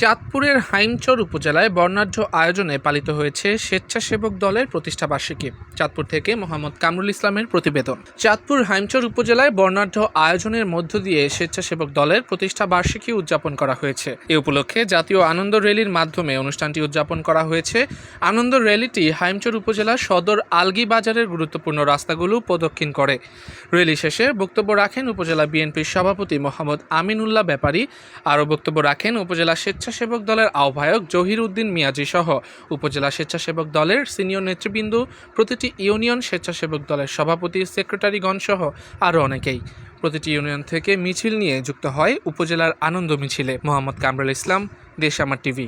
চাঁদপুরের হাইমচর উপজেলায় বর্ণাঢ্য আয়োজনে পালিত হয়েছে স্বেচ্ছাসেবক দলের প্রতিষ্ঠা বার্ষিকী। চাঁদপুর থেকে মোহাম্মদ কামরুল ইসলামের প্রতিবেদন। চাঁদপুর হাইমচর উপজেলায় বর্ণাঢ্য আয়োজনের মধ্য দিয়ে স্বেচ্ছাসেবক দলের প্রতিষ্ঠা বার্ষিকী উদযাপন করা হয়েছে। এ উপলক্ষে জাতীয় আনন্দ র্যালির মাধ্যমে অনুষ্ঠানটি উদযাপন করা হয়েছে। আনন্দ র্যালিটি হাইমচর উপজেলা সদর আলগি বাজারের গুরুত্বপূর্ণ রাস্তাগুলো প্রদক্ষিণ করে। র্যালি শেষে বক্তব্য রাখেন উপজেলা বিএনপির সভাপতি মোহাম্মদ আমিনুল্লাহ ব্যাপারী। আরও বক্তব্য রাখেন উপজেলা স্বেচ্ছাসেবক দলের আহ্বায়ক জহির উদ্দিন মিয়াজি সহ উপজেলা স্বেচ্ছাসেবক দলের সিনিয়র নেতৃবৃন্দ, প্রতিটি ইউনিয়ন স্বেচ্ছাসেবক দলের সভাপতি, সেক্রেটারিগণ সহ আরও অনেকেই। প্রতিটি ইউনিয়ন থেকে মিছিল নিয়ে যুক্ত হয় উপজেলার আনন্দ মিছিলে। মোহাম্মদ কামরুল ইসলাম দেশ আমার টিভি।